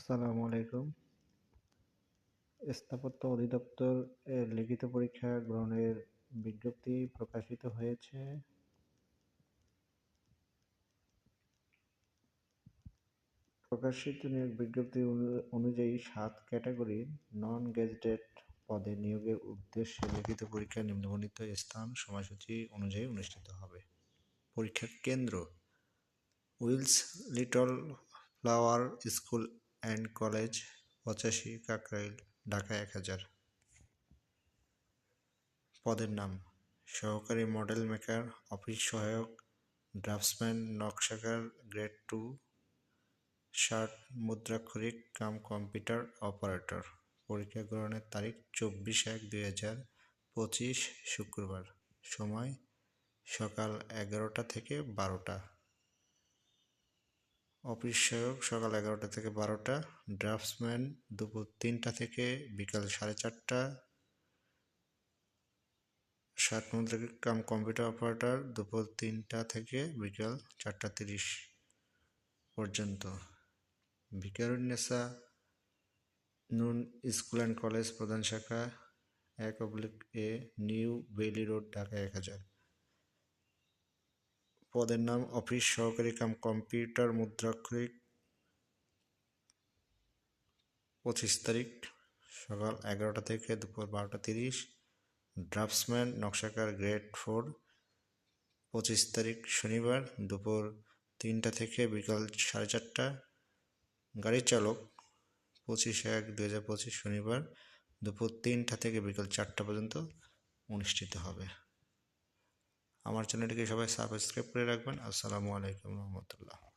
আসসালামু আলাইকুম। স্থাপত্য অধিদপ্তর এর লিখিত পরীক্ষা গ্রহণের বিজ্ঞপ্তি প্রকাশিত হয়েছে। প্রকাশিত নিয়োগ বিজ্ঞপ্তি অনুযায়ী সাত ক্যাটাগরির নন গেজেটেড পদে নিয়োগের উদ্দেশ্যে লিখিত পরীক্ষা নিম্নবর্ণিত স্থান সময়সূচি অনুযায়ী অনুষ্ঠিত হবে। পরীক্ষার কেন্দ্র Wills Little Flower School and College পঁচাশি কাকরাইল, ঢাকা এক হাজার। পদের নাম, সহকারী মডেল মেকার, অফিস সহায়ক, ড্রাফটসম্যান, নকশাকার, গ্রেড টু, শার্ট মুদ্রাক্ষরিক, কাম কম্পিউটার অপারেটর। পরীক্ষা গ্রহণের তারিখ, চব্বিশ এক দুই হাজার পঁচিশ শুক্রবার। সময়, সকাল এগারোটা থেকে বারোটা। অফিস সহায়ক সকাল এগারোটা থেকে বারোটা, ড্রাফটসম্যান দুপুর তিনটা থেকে বিকাল সাড়ে চারটা, ষাট মুদ্রিক কাম কম্পিউটার অপারেটর দুপুর তিনটা থেকে বিকাল চারটা তিরিশ পর্যন্ত। ভিকারুন্নেসা নুন স্কুল অ্যান্ড কলেজ প্রধান শাখা এক oblique A new Baily road, Dhaka এক হাজার। পদের নাম অফিস সহকারী কাম কম্পিউটার মুদ্রাক্ষরিক পঁচিশ তারিখ সকাল এগারোটা থেকে দুপুর বারোটা তিরিশ। ড্রাফটসম্যান, নকশাকার গ্রেড ফোর। পঁচিশ তারিখ শনিবার দুপুর তিনটা থেকে বিকাল সাড়ে চারটা। গাড়ি চালক, পঁচিশ এক দু হাজার পঁচিশ শনিবার দুপুর তিনটা থেকে বিকাল চারটা পর্যন্ত অনুষ্ঠিত হবে। আমার চ্যানেলটিকে সবাই সাবস্ক্রাইব করে রাখবেন। আসসালামু আলাইকুম রহমতুল্লাহ।